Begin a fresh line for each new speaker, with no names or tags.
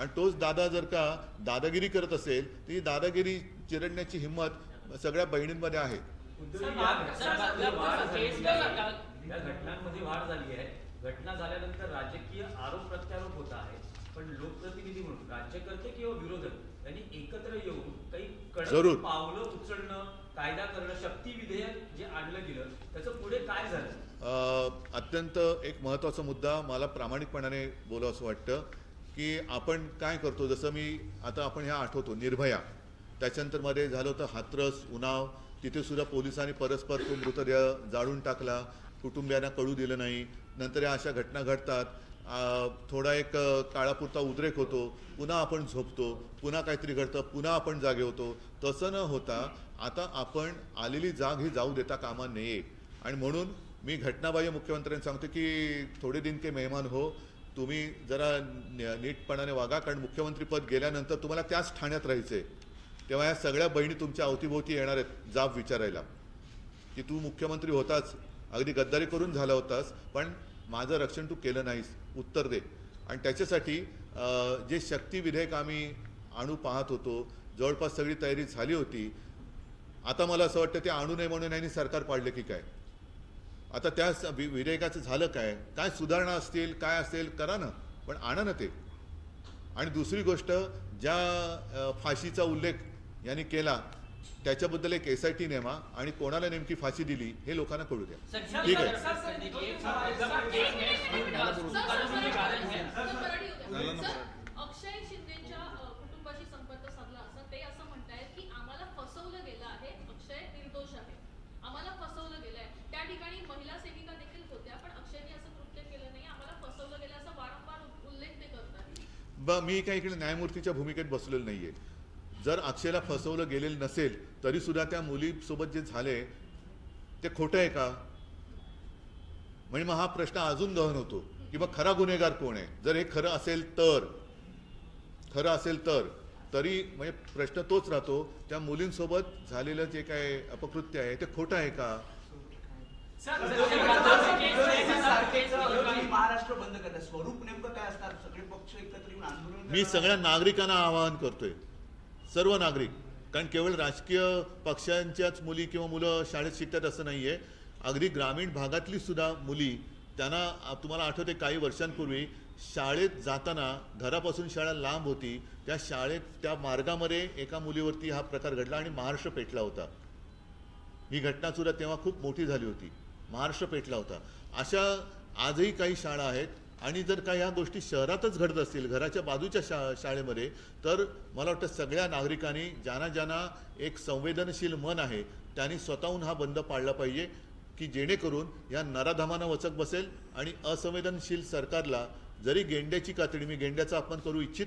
आणि तोच दादा जर का दादागिरी करत असेल तर ही दादागिरी चिरडण्याची हिंमत सगळ्या बहिणींमध्ये आहे
कुठेतरी
सर,
या
सर,
घटनांमध्ये
सर,
वाढ
सर,
झालेली
केस
आहे.
का-
या घटनांमध्ये वाढ झाली आहे घटना झाल्यानंतर राजकीय आरोप प्रत्यारोप होत आहे पण लोकप्रतिनिधी म्हणून राज्यकर्ते किंवा विरोधक यांनी एकत्र येऊन काही
जरूर.
कडक पावलं उचलणं कायदा करणं शक्ती विधेयक जे आणलं गेलं त्याचं पुढे काय झालं
अ, अत्यंत एक महत्त्वाचा मुद्दा मला प्रामाणिकपणाने बोलावं असं वाटतं की आपण काय करतो जसं मी आता आपण ह्या आठवतो निर्भया. त्याच्यानंतरमध्ये झालं होतं हाथरस उन्नाव तिथे सुद्धा पोलिसांनी परस्पर तो मृतदेह जाळून टाकला. कुटुंबियांना कळू दिलं नाही. नंतर या अशा घटना घडतात. थोडा एक काळापुरता उद्रेक होतो. पुन्हा आपण झोपतो. पुन्हा काहीतरी घडतं. पुन्हा आपण जागे होतो. तसं न होता आता आपण आलेली जाग ही जाऊ देता कामा नये. आणि म्हणून मी घटनाबाह्य मुख्यमंत्र्यांनी सांगतो की थोडे दिन के मेहमान हो. तुम्ही जरा न- नीटपणाने वागा कारण मुख्यमंत्रीपद गेल्यानंतर तुम्हाला त्याच ठाण्यात राहायचं आहे तेव्हा या सगळ्या बहिणी तुमच्या अवतीभोवती येणार आहेत जाब विचारायला. की तू मुख्यमंत्री होताच अगदी गद्दारी करून झाला होतास पण माझं रक्षण तू केलं नाहीस उत्तर दे. आणि त्याच्यासाठी जे शक्ती विधेयक आम्ही आणू पाहत होतो जवळपास सगळी तयारी झाली होती आता मला असं वाटतं ते आणू नये म्हणून यांनी सरकार पाडले की काय? आता त्या वि- विधेयकाचं झालं काय काय सुधारणा असतील काय असेल करा ना पण आणा ना ते आणि दुसरी गोष्ट ज्या फाशीचा उल्लेख यांनी केला त्याच्याबद्दल एक एस आय टी नेमा आणि कोणाला नेमकी फाशी दिली हे लोकांना कळू द्या ठीक आहे.
सर, सर, देखिए, सर, सर, एक मिनट, कानूनी कारण है
अक्षय शिंदेच्या अ, कुटुंबाशी संपर्क साधला असता ते असं म्हणतायत की आम्हाला फसवलं गेलं आहे अक्षय निर्दोष आहे आम्हाला फसवलं गेलंय त्या ठिकाणी महिला सेविका देखील होत्या पण अक्षयने असं कृत्य केलं नाही. आम्हाला फसवलं गेलं असं वारंवार उल्लेख ते करतात.
ब मी काही इकडे न्यायमूर्तीच्या भूमिकेत बसलेलो नाहीये. जर अक्षयला फसवलं गेलेलं नसेल तरी सुद्धा त्या मुलीसोबत जे झाले ते खोटं आहे का? म्हणजे मग हा प्रश्न अजून गहन होतो की मग खरा गुन्हेगार कोण आहे? जर हे खरं असेल तर खरं असेल तर तरी म्हणजे प्रश्न तोच राहतो त्या मुलींसोबत झालेलं जे काय अपकृत्य आहे ते खोटं आहे का?
महाराष्ट्र बंद स्वरूप नेमकं काय असणार? सगळे पक्ष एकत्र येऊन आंदोलन
मी सगळ्या नागरिकांना आवाहन करतोय. सर्व नागरिक. कारण केवळ राजकीय पक्षांच्याच मुली किंवा मुलं शाळेत शिकतात असं नाही आहे अगदी ग्रामीण भागातली सुद्धा मुली त्यांना तुम्हाला आठवते काही वर्षांपूर्वी शाळेत जाताना घरापासून शाळा लांब होती. त्या शाळेत त्या मार्गामध्ये एका मुलीवरती हा प्रकार घडला आणि महाराष्ट्र पेटला होता. ही घटना सुद्धा तेव्हा खूप मोठी झाली होती. महाराष्ट्र पेटला होता. अशा आजही काही शाळा आहेत आणि जर का ह्या गोष्टी शहरातच घडत असतील घराच्या बाजूच्या शा शाळेमध्ये तर मला वाटतं सगळ्या नागरिकांनी ज्यांना ज्यांना एक संवेदनशील मन आहे त्यांनी स्वतःहून हा बंद पाळला पाहिजे की जेणेकरून या नराधामांना वचक बसेल आणि असंवेदनशील सरकारला जरी गेंड्याची कातडी मी गेंड्याचा अपमान करू इच्छित